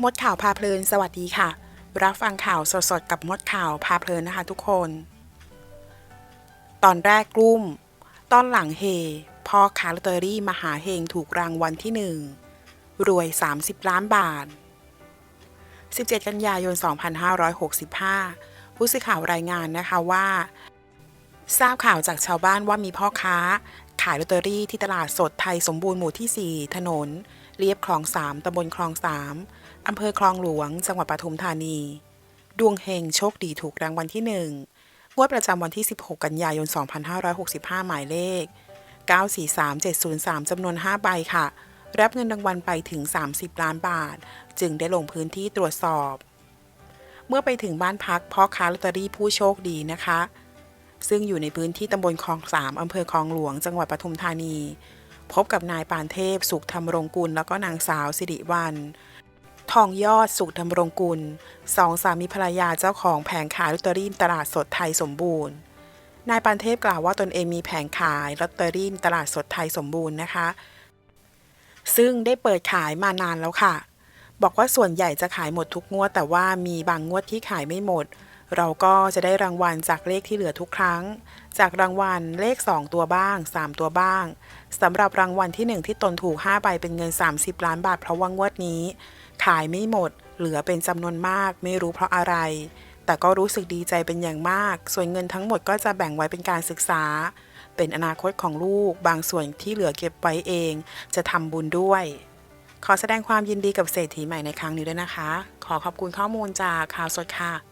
มดข่าวพาเพลิน สวัสดีค่ะ รับฟังข่าวสดๆกับมดข่าวพาเพลินนะคะทุกคน ตอนแรกกลุ่มตอนหลังเฮ พ่อคาลอตเตอรี่มหาเฮงถูกรางวัลที่หนึ่งรวย 30 ล้านบาท 17 กันยายน 2565 ผู้สื่อข่าวรายงานนะคะว่า ทราบข่าวจากชาวบ้านว่ามีพ่อค้า ขายลอตเตอรี่ที่ตลาดสดไทยสมบูรณ์หมู่ที่ 4 ถนน เรียบคลอง3ตำบลคลอง3อำเภอคลองหลวง จังหวัดปทุมธานี ดวงเฮงโชคดีถูกรางวัลที่1งวดประจำวันที่ 16 กันยายน 2565 หมายเลข 943703 จำนวน 5 ใบค่ะ รับเงินรางวัลไปถึง 30 ล้านบาท จึงได้ลงพื้นที่ตรวจสอบ เมื่อไปถึงบ้านพักพ่อค้าลอตเตอรี่ผู้โชคดีนะคะ ซึ่งอยู่ในพื้นที่ตำบลคลองสามอำเภอคลองหลวง จังหวัดปทุมธานี พบกับนายปานเทพ สุขธรรมรงกุล แล้วก็นางสาวสิริวัลทองยอดสุขธรรมรงกุลสองสามีภรรยาเจ้าของแผงขายลอตเตอรี่ตลาดสดไทยสมบูรณ์ นายปานเทพกล่าวว่าตนเองมีแผงขายลอตเตอรี่ตลาดสดไทยสมบูรณ์นะคะ ซึ่งได้เปิดขายมานานแล้วค่ะ บอกว่าส่วนใหญ่จะขายหมดทุกงวด แต่ว่ามีบางงวดที่ขายไม่หมด เราก็จะได้รางวัลจากเลขที่เหลือทุกครั้ง จากรางวัลเลข 2 ตัวบ้าง 3 ตัวบ้างสำหรับรางวัลที่ 1 ที่ตนถูก 5 ใบเป็นเงิน 30 ล้านบาทเพราะว่างวดนี้ ขายไม่หมด เหลือเป็นจำนวนมาก ไม่รู้เพราะอะไร แต่ก็รู้สึกดีใจเป็นอย่างมาก ส่วนเงินทั้งหมดก็จะแบ่งไว้เป็นการศึกษา เป็นอนาคตของลูก บางส่วนที่เหลือเก็บไว้เอง จะทำบุญด้วย ขอแสดงความยินดีกับเศรษฐีใหม่ในครั้งนี้ด้วยนะคะ ขอขอบคุณข้อมูลจากข่าวสดค่ะ